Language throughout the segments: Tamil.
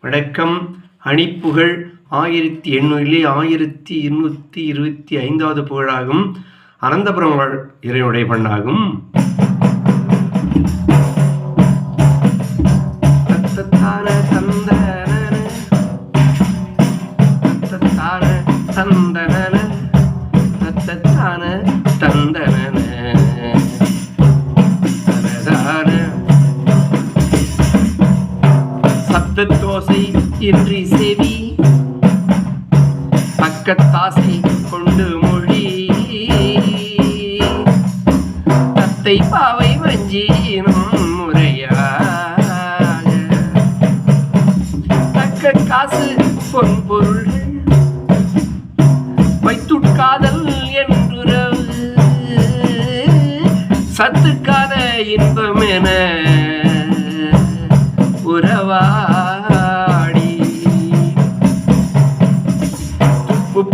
வணக்கம். அணிப்புகழ் ஆயிரத்தி எண்ணூறிலே ஆயிரத்தி இருநூற்றி இருபத்தி ஐந்தாவது புகழாகும். அனந்தபுரம் வாழ் இறைவனுடைய பண்ணாகும் தந்தன தந்தன சப்தத்தோசை இன்றி செவி. பக்கத்தாசை கொண்டு மொழி. தத்தை பாவை வஞ்சினும் முறையாக தக்க காசு பொன் பொருள். வைத்துட்காதல் என்றுறவு. சத்துக்காத இன்பம் என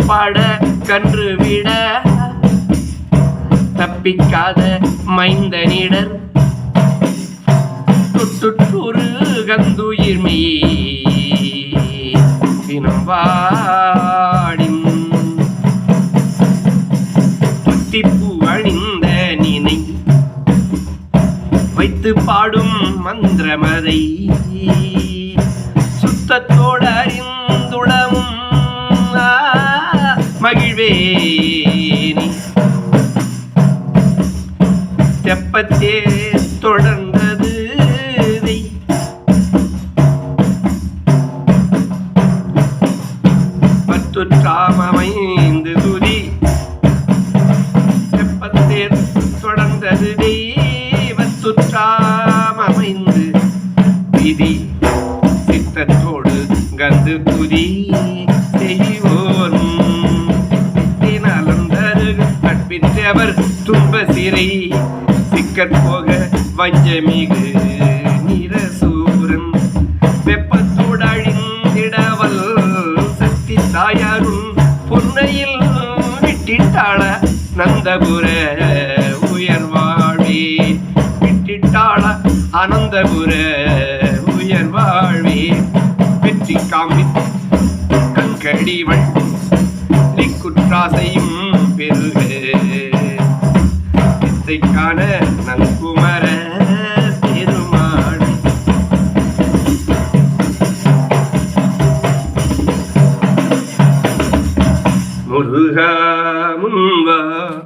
பாட கன்று விட தப்பிக்காத மைந்தனிடர். தொட்டுற்றூறு கந்துயிர்மே தினம் வாடின். துத்திப்பூ அணிந்த நினை வைத்து பாடும் மந்திரமதை. சுத்தத்தோடு மகிழ்வேனி தெப்பத்தே தொடர்ந்தது பத்துற்றாமைந்து துதி. தெப்பத்தே தொடர்ந்தது தெய்வத்துற்றாம் விதி. சித்தத்தோடு கந்து துதி சிறை சிக்கன் போக வஞ்சமிகு நிரசூரன் வெப்பத்தோடு அழிந்திடவல் சக்தி தாயாரும் பொன்னையில் விட்டிட்டாள நந்தபுர உயர்வாழ்வே. விட்டிட்டாள அனந்தபுர உயர்வாழ்வே. வெற்றி காமி கண்கடிவன் குற்றாசையும் பெருக காண நங்குமர பெருமாள். முருகா முன்வா.